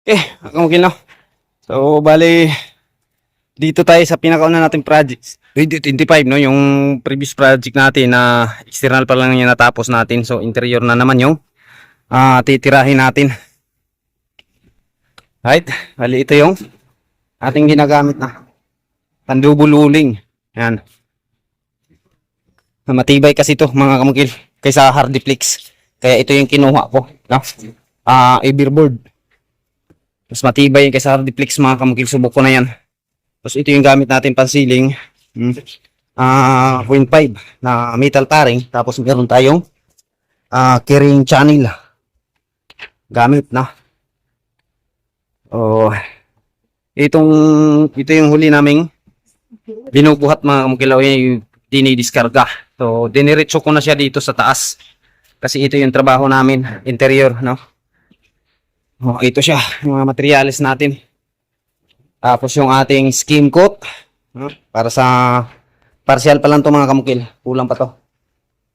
Okay, ang okay na. So, bali, dito tayo sa pinakauna nating project. 2025, no? Yung previous project natin na external pa lang yung natapos natin. So, interior na naman yung ah titirahin natin. Right? Bali, ito yung ating ginagamit na pandubululing. Yan. Matibay kasi ito mga kamukil kaysa hardiplex. Kaya ito yung kinuha ko. No? Ah, Everboard. Mas matibay yung kaysa hardiplex mga kamukil. Subok ko na yan. Tapos ito yung gamit natin pansiling. Hmm. Ah, 0.5 na metal paring. Tapos meron tayong ah carrying channel. Gamit na. Oh. Itong ito yung huli naming binubuhat mga kamukilaw yung dinidiskarga. So, diniretso ko na siya dito sa taas. Kasi ito yung trabaho namin, interior, no? Oh, ito siya, yung mga materials natin. Tapos yung ating skim coat, para sa partial pa lang to mga kamukil. Kulang pa to.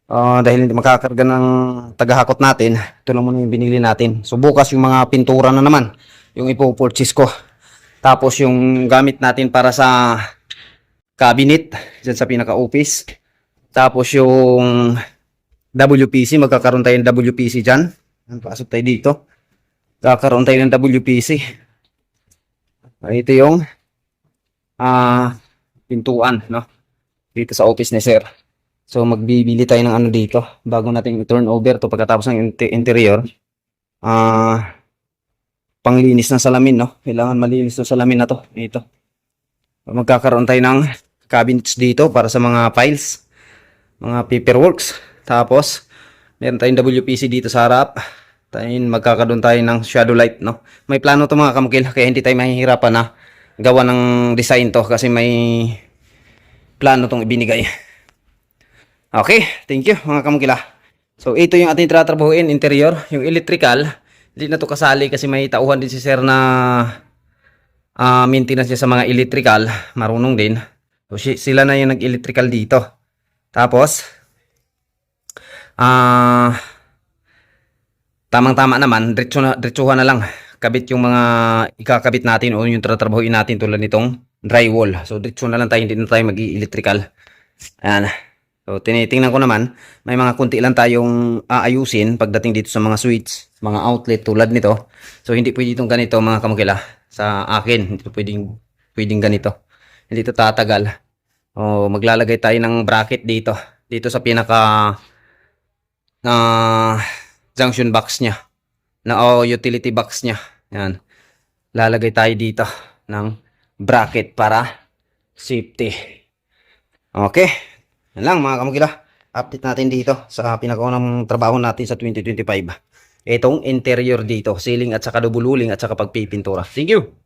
Ah, dahil hindi makakarga ng tagahakot natin, ito lang muna yung binili natin. So bukas yung mga pintura na naman, yung ipo-purchase ko. Tapos yung gamit natin para sa cabinet, dyan sa pinaka-office. Tapos yung WPC, magkakaroon tayo ng WPC dyan. Yan, Pasok tayo dito. Kakaroon tayo ng WPC. Ito yung ah pintuan, no? Dito sa office ni sir. So magbibili tayo ng ano dito bago natin i-turn over to pagkatapos ng inte- interior. Ah panglinis ng salamin, no? Kailangan malinis ng salamin na to. Ito. Magkakaroon tayo ng cabinets dito para sa mga files, mga paperworks. Tapos, meron tayong WPC dito sa harap. Tayo magkakaroon tayo ng shadow light, no? May plano to mga kamukil, kaya hindi tayo mahihirapan na gawa ng design to kasi may plano tong ibinigay. Okay, thank you mga kamukila. So, ito yung ating tratrabahuin, interior. Yung electrical, hindi na to kasali kasi may tauhan din si sir na ah maintenance niya sa mga electrical. Marunong din. So, si- sila na yung nag-electrical dito. Tapos, ah tamang-tama naman, diretso na, diretsuhan na lang. Kabit yung mga ikakabit natin o yung tatrabahuin natin tulad nitong drywall. So, diretso na lang tayo, hindi na tayo mag-electrical. Ayan. So, tinitingnan ko naman, may mga kunti lang tayong aayusin pagdating dito sa mga switch, mga outlet tulad nito. So, hindi pwede itong ganito mga kamukila sa akin. Hindi pwedeng, pwedeng ganito. Hindi ito tatagal. O, maglalagay tayo ng bracket dito. Dito sa pinaka ah junction box niya. Na o utility box niya. Yan. Lalagay tayo dito ng bracket para safety. Okay. Yan lang mga kamukila. Update natin dito sa pinakaunang trabaho natin sa 2025. Itong interior dito, ceiling at saka dubululing at saka pagpipintura. Thank you!